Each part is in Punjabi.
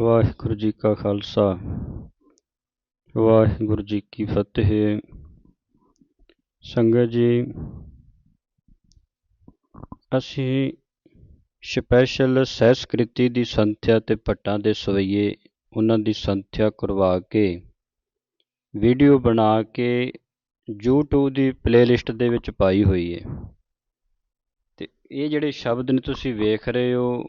ਵਾਹਿਗੁਰੂ ਜੀ ਕਾ ਖਾਲਸਾ। ਵਾਹਿਗੁਰੂ ਜੀ ਕੀ ਫਤਿਹ। ਸੰਗਤ ਜੀ, ਅਸੀਂ ਸਪੈਸ਼ਲ ਸਹਿਸਕ੍ਰਿਤੀ ਦੀ ਸੰਥਿਆ ਤੇ ਭੱਟਾਂ ਦੇ ਸਵਈਏ ਉਹਨਾਂ ਦੀ ਸੰਥਿਆ ਕਰਵਾ ਕੇ, ਵੀਡੀਓ ਬਣਾ ਕੇ YouTube ਦੀ ਪਲੇਲਿਸਟ ਦੇ ਵਿੱਚ ਪਾਈ ਹੋਈ ਹੈ ਤੇ ਇਹ ਜਿਹੜੇ ਸ਼ਬਦ ਨੇ ਤੁਸੀਂ ਵੇਖ ਰਹੇ ਹੋ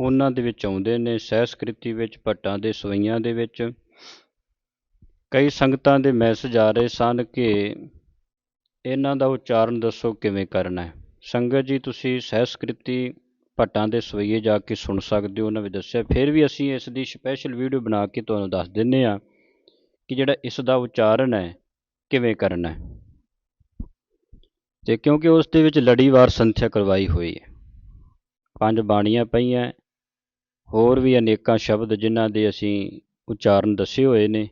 ਉਹਨਾਂ ਦੇ ਵਿੱਚ ਆਉਂਦੇ ਨੇ, ਸਹਿਸਕ੍ਰਿਤੀ ਵਿੱਚ, ਭੱਟਾਂ ਦੇ ਸਵਈਆਂ ਦੇ ਵਿੱਚ। ਕਈ ਸੰਗਤਾਂ ਦੇ ਮੈਸੇਜ ਆ ਰਹੇ ਸਨ ਕਿ ਇਹਨਾਂ ਦਾ ਉਚਾਰਨ ਦੱਸੋ ਕਿਵੇਂ ਕਰਨਾ ਹੈ। ਸੰਗਤ ਜੀ, ਤੁਸੀਂ ਸਹਿਸਕ੍ਰਿਤੀ, ਭੱਟਾਂ ਦੇ ਸਵਈਏ ਜਾ ਕੇ ਸੁਣ ਸਕਦੇ ਹੋ, ਉਹਨਾਂ ਵਿੱਚ ਦੱਸਿਆ। ਫਿਰ ਵੀ ਅਸੀਂ ਇਸ ਦੀ ਸਪੈਸ਼ਲ ਵੀਡੀਓ ਬਣਾ ਕੇ ਤੁਹਾਨੂੰ ਦੱਸ ਦਿੰਨੇ ਆ ਕਿ ਜਿਹੜਾ ਇਸ ਦਾ ਉਚਾਰਨ ਹੈ, ਕਿਵੇਂ ਕਰਨਾ ਹੈ। ਤੇ ਕਿਉਂਕਿ ਉਸ ਦੇ ਵਿੱਚ ਲੜੀਵਾਰ ਸੰਥਿਆ ਕਰਵਾਈ ਹੋਈ ਹੈ। ਪੰਜ ਬਾਣੀਆਂ ਪਈਆਂ ਹੋਰ ਵੀ ਅਨੇਕਾਂ ਸ਼ਬਦ ਜਿਨ੍ਹਾਂ ਦੇ ਅਸੀਂ ਉਚਾਰਨ ਦੱਸੇ ਹੋਏ ਨੇ।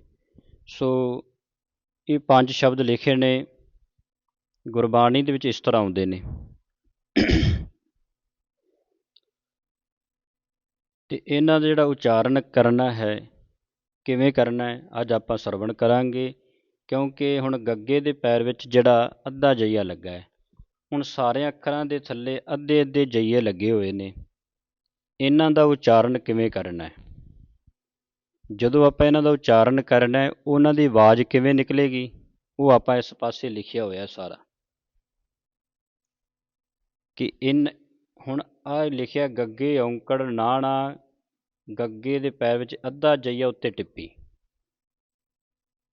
ਸੋ ਇਹ ਪੰਜ ਸ਼ਬਦ ਲਿਖੇ ਨੇ, ਗੁਰਬਾਣੀ ਦੇ ਵਿੱਚ ਇਸ ਤਰ੍ਹਾਂ ਆਉਂਦੇ ਨੇ। ਤੇ ਇਹਨਾਂ ਦਾ ਜਿਹੜਾ ਉਚਾਰਨ ਕਰਨਾ ਹੈ, ਕਿਵੇਂ ਕਰਨਾ ਹੈ, ਅੱਜ ਆਪਾਂ ਸਰਵਣ ਕਰਾਂਗੇ, ਕਿਉਂਕਿ ਹੁਣ ਗੱਗੇ ਦੇ ਪੈਰ ਵਿੱਚ ਜਿਹੜਾ ਅੱਧਾ ਜਈਆ ਲੱਗਾ ਹੈ। ਹੁਣ ਸਾਰੇ ਅੱਖਰਾਂ ਦੇ ਥੱਲੇ ਅੱਧੇ ਅੱਧੇ ਜਈਏ ਲੱਗੇ ਹੋਏ ਨੇ। ਇਹਨਾਂ ਦਾ ਉਚਾਰਨ ਕਿਵੇਂ ਕਰਨਾ ਹੈ? ਜਦੋਂ ਆਪਾਂ ਇਹਨਾਂ ਦਾ ਉਚਾਰਨ ਕਰਨਾ ਹੈ, ਉਹਨਾਂ ਦੀ ਆਵਾਜ਼ ਕਿਵੇਂ ਨਿਕਲੇਗੀ? ਉਹ ਆਪਾਂ ਇਸ ਪਾਸੇ ਲਿਖਿਆ ਹੋਇਆ ਸਾਰਾ। ਕਿ ਇਨ, ਹੁਣ ਆ ਲਿਖਿਆ, ਗੱਗੇ ਔਂਕੜ ਨਾਣਾ, ਗੱਗੇ ਦੇ ਪੈਰ ਵਿੱਚ ਅੱਧਾ ਜਈਆ ਉੱਤੇ ਟਿੱਪੀ।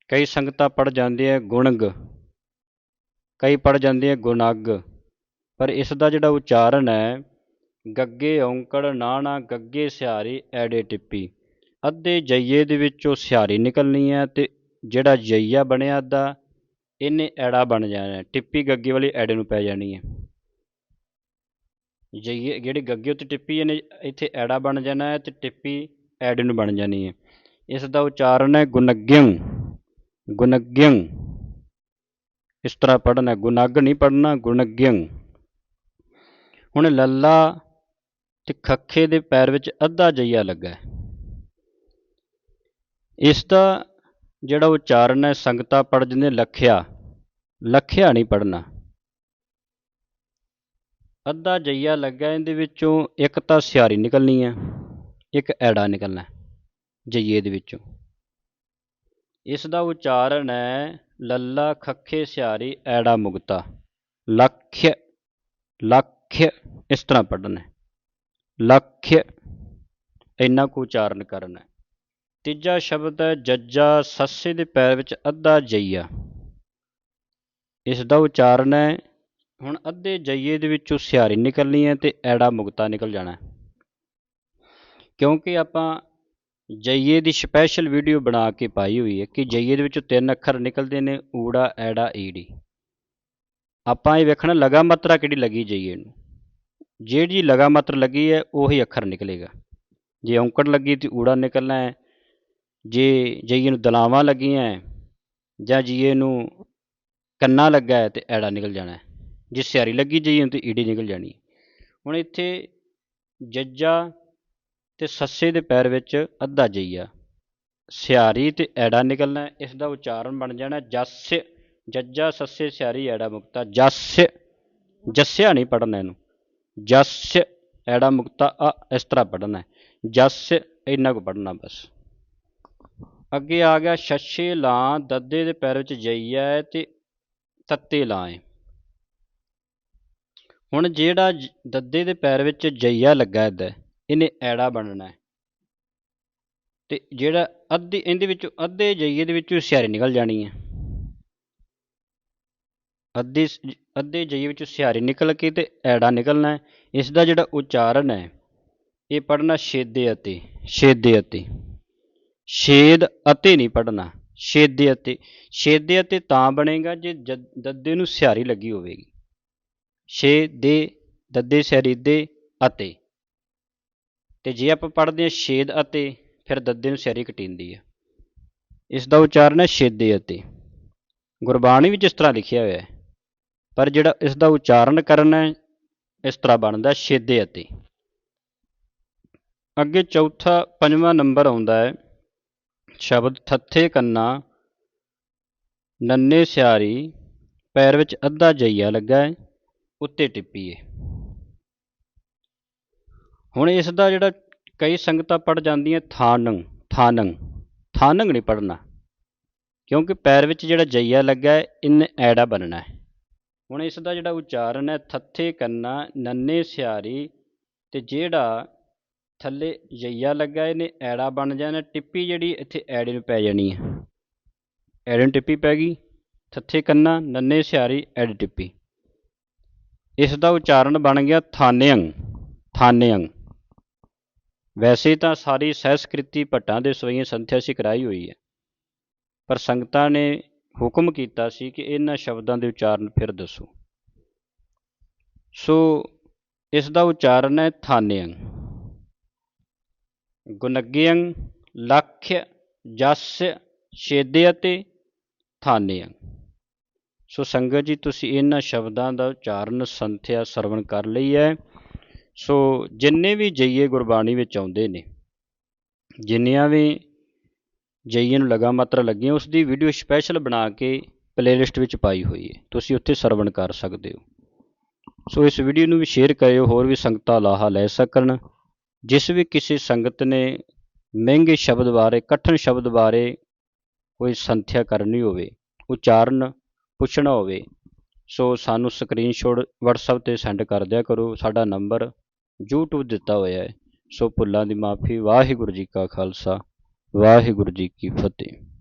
ਕਈ ਸੰਗਤਾਂ ਪੜ ਜਾਂਦੇ ਆ ਗੁਣਗ, ਕਈ ਪੜ ਜਾਂਦੇ ਆ ਗੁਣਗ, ਪਰ ਇਸ ਦਾ ਜਿਹੜਾ ਉਚਾਰਨ ਹੈ ਗੱਗੇ ਔਂਕੜ, ਨਾਣਾ ਗੱਗੇ ਸਿਹਾਰੀ ਐੜੇ ਟਿੱਪੀ। ਅੱਧੇ ਜਈਏ ਦੇ ਵਿੱਚੋਂ ਸਿਹਾਰੀ ਨਿਕਲਣੀ ਹੈ ਤੇ ਜਿਹੜਾ ਜਈਆ ਬਣਿਆ ਅੱਧਾ, ਇਹਨੇ ਐੜਾ ਬਣ ਜਾਣਾ ਟਿੱਪੀ ਗੱਗੇ ਵਾਲੀ ਐੜੇ ਨੂੰ ਪੈ ਜਾਣੀ ਹੈ। ਜਈਏ, ਜਿਹੜੀ ਗੱਗੇ ਉੱਤੇ ਟਿੱਪੀ ਇਹਨੇ ਇੱਥੇ ਐੜਾ ਬਣ ਜਾਣਾ ਹੈ ਤੇ ਟਿੱਪੀ ਐੜੇ ਨੂੰ ਬਣ ਜਾਣੀ ਹੈ। ਇਸ ਦਾ ਉਚਾਰਨ ਹੈ ਗੁਨਗਿਯੰ ਗੁਨਗਿਯੰ ਇਸ ਤਰ੍ਹਾਂ ਪੜ੍ਹਨਾ ਗੁਨਗ ਨਹੀਂ ਪੜ੍ਹਨਾ ਗੁਨਗਿਯੰ ਹੁਣ ਲੱਲਾ ਤੇ ਖੱਖੇ ਦੇ ਪੈਰ ਵਿੱਚ ਅੱਧਾ ਜਈਆ ਲੱਗਾ ਹੈ। ਇਸ ਦਾ ਜਿਹੜਾ ਉਚਾਰਨ ਹੈ, ਸੰਗਤਾਂ ਪੜ੍ਹ ਜਾਂਦੇ ਲਖਿਆ ਲਖਿਆ ਨਹੀਂ ਪੜ੍ਹਨਾ। ਅੱਧਾ ਜਈਆ ਲੱਗਾ, ਇਹਦੇ ਵਿੱਚੋਂ ਇੱਕ ਤਾਂ ਸਿਆਰੀ ਨਿਕਲਣੀ ਹੈ, ਇੱਕ ਐੜਾ ਨਿਕਲਣਾ ਜਈਏ ਦੇ ਵਿੱਚੋਂ। ਇਸ ਦਾ ਉਚਾਰਨ ਹੈ, ਲੱਲਾ, ਖੱਖੇ ਸਿਆਰੀ ਐੜਾ, ਮੁਗਤਾ। ਲਖ ਲਖ ਇਸ ਤਰ੍ਹਾਂ ਪੜ੍ਹਨਾ ਲਖ ਇੰਨਾ ਕੁ ਉਚਾਰਨ ਕਰਨਾ। ਤੀਜਾ ਸ਼ਬਦ ਹੈ, ਜੱਜਾ ਸੱਸੇ ਦੇ ਪੈਰ ਵਿੱਚ ਅੱਧਾ ਜਈਆ। ਇਸ ਦਾ ਉਚਾਰਨ ਹੈ, ਹੁਣ ਅੱਧੇ ਜਈਏ ਦੇ ਵਿੱਚੋਂ ਸਿਆਰੀ ਨਿਕਲਣੀ ਹੈ ਤੇ ਐੜਾ ਮੁਗਤਾ ਨਿਕਲ ਜਾਣਾ ਕਿਉਂਕਿ ਆਪਾਂ ਜਈਏ ਦੀ ਸਪੈਸ਼ਲ ਵੀਡੀਓ ਬਣਾ ਕੇ ਪਾਈ ਹੋਈ ਹੈ ਕਿ ਜਈਏ ਦੇ ਵਿੱਚੋਂ ਤਿੰਨ ਅੱਖਰ ਨਿਕਲਦੇ ਨੇ, ਊੜਾ, ਐੜਾ, ਈੜੀ। ਆਪਾਂ ਇਹ ਵੇਖਣਾ ਲਗਾ ਮਾਤਰਾ ਕਿਹੜੀ ਲੱਗੀ ਜਈਏ ਨੂੰ। ਜਿਹੜੀ ਲਗਾ ਮਾਤਰ ਲੱਗੀ ਹੈ, ਉਹੀ ਅੱਖਰ ਨਿਕਲੇਗਾ। ਜੇ ਔਂਕੜ ਲੱਗੀ ਤੇ ਊੜਾ ਨਿਕਲਣਾ ਹੈ, ਜੇ ਜਈਏ ਨੂੰ ਦਲਾਵਾਂ ਲੱਗੀਆਂ ਜਾਂ ਜੀਏ ਨੂੰ ਕੰਨਾ ਲੱਗਾ ਹੈ ਤੇ ਐੜਾ ਨਿਕਲ ਜਾਣਾ ਹੈ। ਜੇ ਸਿਆਰੀ ਲੱਗੀ ਜਈਏ ਨੂੰ ਤੇ ਈੜੀ ਨਿਕਲ ਜਾਣੀ ਹੁਣ ਇੱਥੇ ਜੱਜਾ ਤੇ ਸੱਸੇ ਦੇ ਪੈਰ ਵਿੱਚ ਅੱਧਾ ਜਈਆ। ਸਿਆਰੀ ਤੇ ਐੜਾ ਨਿਕਲਣਾ ਇਸ ਦਾ ਉਚਾਰਨ ਬਣ ਜਾਣਾ ਜਸ ਜੱਜਾ, ਸੱਸੇ, ਸਿਆਰੀ, ਐੜਾ ਮੁਕਤਾ, ਜਸ, ਜੱਸਿਆ ਨਹੀਂ ਪੜਨਾ ਇਹਨੂੰ। ਜਸ, ਐੜਾ ਮੁਕਤਾ, ਆ ਇਸ ਤਰ੍ਹਾਂ ਪੜਨਾ ਜਸ, ਇੰਨਾ ਕੁ ਪੜਨਾ ਬਸ। ਅੱਗੇ ਆ ਗਿਆ, ਛੱਛੇ ਲਾਂ, ਦੱਦੇ ਦੇ ਪੈਰ ਵਿੱਚ ਜਈਆ ਹੈ ਤੇ ਤੱਤੇ ਲਾਂ ਹੈ। ਹੁਣ ਜਿਹੜਾ ਦੱਦੇ ਦੇ ਪੈਰ ਵਿੱਚ ਜਈਆ ਲੱਗਾ ਹੈ ਇਹਨੇ ਐੜਾ ਬਣਨਾ ਹੈ। ਤੇ ਜਿਹੜਾ ਅੱਧੇ, ਇਹਦੇ ਵਿੱਚੋਂ ਅੱਧੇ ਜਈਏ ਦੇ ਵਿੱਚੋਂ ਸਿਆਰੀ ਨਿਕਲ ਜਾਣੀ ਹੈ। ਅੱਧੇ ਅੱਧੇ ਜਈਏ ਵਿੱਚੋਂ ਸਿਆਰੀ ਨਿਕਲ ਕੇ ਤੇ ਐੜਾ ਨਿਕਲਣਾ ਇਸ ਦਾ ਜਿਹੜਾ ਉਚਾਰਨ ਹੈ, ਇਹ ਪੜਨਾ ਛੇਦੇ ਅਤੇ ਛੇਦੇ ਅਤੇ। ਛੇਦ ਅਤੇ ਨਹੀਂ ਪੜਨਾ ਛੇਦੇ ਅਤੇ। ਛੇਦੇ ਅਤੇ ਤਾਂ ਬਣੇਗਾ ਜੇ ਦੱਦੇ ਨੂੰ ਸਿਆਰੀ ਲੱਗੀ ਹੋਵੇਗੀ। ਛੇ ਦੇ ਦੱਦੇ ਸਿਆਰੀ ਦੇ ਅਤੇ। ਤੇ ਜੇ ਆਪਾਂ ਪੜ੍ਹਦੇ ਹਾਂ ਛੇਦ ਅਤੇ, ਫਿਰ ਦੱਦੇ ਨੂੰ ਸਿਆਰੀ ਕਟਿੰਦੀ ਹੈ। ਇਸ ਦਾ ਉਚਾਰਨ ਹੈ ਛੇਦੇ ਅਤੇ। ਗੁਰਬਾਣੀ ਵਿੱਚ ਇਸ ਤਰ੍ਹਾਂ ਲਿਖਿਆ ਹੋਇਆ ਹੈ। ਪਰ ਜਿਹੜਾ ਇਸ ਦਾ ਉਚਾਰਨ ਕਰਨਾ ਹੈ, ਇਸ ਤਰ੍ਹਾਂ ਬਣਦਾ ਛੇਦੇ ਅਤੇ। ਅੱਗੇ ਚੌਥਾ, ਪੰਜਵਾਂ ਨੰਬਰ ਆਉਂਦਾ ਹੈ, ਸ਼ਬਦ ਥੱਥੇ ਕੰਨਾ, ਨੰਨੇ ਸਿਆਰੀ, ਪੈਰ ਵਿੱਚ ਅੱਧਾ ਜਈਆ ਲੱਗਾ ਹੈ, ਉੱਤੇ ਟਿੱਪੀ ਹੈ ਹੁਣ ਇਸ ਦਾ ਜਿਹੜਾ ਕਈ ਸੰਗਤਾਂ ਪੜ ਜਾਂਦੀਆਂ, ਥਾਨੰ ਥਾਨੰ ਥਾਨੰਗ ਨਹੀਂ ਪੜਨਾ ਕਿਉਂਕਿ ਪੈਰ ਵਿੱਚ ਜਿਹੜਾ ਜਈਆ ਲੱਗਾ ਹੈ ਇਹਨੇ ਐੜਾ ਬਣਨਾ ਹੈ। ਹੁਣ ਇਸ ਦਾ ਜਿਹੜਾ ਉਚਾਰਨ ਹੈ, ਥੱਥੇ ਕੰਨਾ, ਨੰਨੇ ਸਿਆਰੀ ਤੇ ਜਿਹੜਾ ਥੱਲੇ ਜਈਆ ਲੱਗਾ, ਇਹਨੇ ਐੜਾ ਬਣ ਜਾਣਾ, ਟਿੱਪੀ ਜਿਹੜੀ ਇੱਥੇ ਐੜੇ ਨੂੰ ਪੈ ਜਾਣੀ ਹੈ। ਐੜੇ ਨੂੰ ਟਿੱਪੀ ਪੈ ਗਈ, ਥੱਥੇ ਕੰਨਾ, ਨੰਨੇ ਸਿਆਰੀ, ਐੜ ਟਿੱਪੀ। ਇਸ ਦਾ ਉਚਾਰਨ ਬਣ ਗਿਆ ਥਾਨਿਅੰ ਥਾਨਿਅੰ ਵੈਸੇ ਤਾਂ ਸਾਰੀ ਸਹਿਸਕ੍ਰਿਤੀ ਭੱਟਾਂ ਦੇ ਸਵਈਆਂ ਸੰਥਿਆ ਸੀ ਕਰਾਈ ਹੋਈ ਹੈ, ਪਰ ਸੰਗਤਾਂ ਨੇ ਹੁਕਮ ਕੀਤਾ ਸੀ ਕਿ ਇਹਨਾਂ ਸ਼ਬਦਾਂ ਦੇ ਉਚਾਰਨ ਫਿਰ ਦੱਸੋ। ਸੋ ਇਸ ਦਾ ਉਚਾਰਨ ਹੈ ਥਾਨਿਅੰ ਗੁਨਗਿਅੰ ਲਖਯ ਜਸ ਛੇਦੇ ਅਤੇ ਥਾਨਿਅੰ ਸੋ ਸੰਗਤ ਜੀ, ਤੁਸੀਂ ਇਹਨਾਂ ਸ਼ਬਦਾਂ ਦਾ ਉਚਾਰਨ, ਸੰਥਿਆ, ਸਰਵਣ ਕਰ ਲਈ ਹੈ। ਸੋ ਜਿੰਨੇ ਵੀ ਜਈਏ ਗੁਰਬਾਣੀ ਵਿੱਚ ਆਉਂਦੇ ਨੇ, ਜਿੰਨੀਆਂ ਵੀ ਜਈਏ ਨੂੰ ਲਗਾ ਮਾਤਰਾ ਲੱਗੀਆਂ ਉਸ ਦੀ ਵੀਡੀਓ ਸਪੈਸ਼ਲ ਬਣਾ ਕੇ ਪਲੇਲਿਸਟ ਵਿੱਚ ਪਾਈ ਹੋਈ ਹੈ। ਤੁਸੀਂ ਉੱਥੇ ਸਰਵਣ ਕਰ ਸਕਦੇ ਹੋ। ਸੋ ਇਸ ਵੀਡੀਓ ਨੂੰ ਵੀ ਸ਼ੇਅਰ ਕਰਿਓ, ਹੋਰ ਵੀ ਸੰਗਤਾਂ ਲਾਹਾ ਲੈ ਸਕਣ। ਜਿਸ ਵੀ ਕਿਸੇ ਸੰਗਤ ਨੇ ਮਹਿੰਗੇ ਸ਼ਬਦ ਬਾਰੇ, ਕਠਨ ਸ਼ਬਦ ਬਾਰੇ ਕੋਈ ਸੰਥਿਆ ਕਰਨੀ ਹੋਵੇ, ਉਚਾਰਨ ਪੁੱਛਣਾ ਹੋਵੇ, ਸੋ ਸਾਨੂੰ ਸਕਰੀਨਸ਼ਾਟ WhatsApp ਤੇ ਸੈਂਡ ਕਰ ਦਿਆ ਕਰੋ। ਸਾਡਾ ਨੰਬਰ YouTube ਦਿੱਤਾ ਹੋਇਆ ਹੈ। ਸੋ ਭੁੱਲਾਂ ਦੀ ਮਾਫੀ। ਵਾਹਿਗੁਰੂ ਜੀ ਕਾ ਖਾਲਸਾ। ਵਾਹਿਗੁਰੂ ਜੀ ਕੀ ਫਤਿਹ।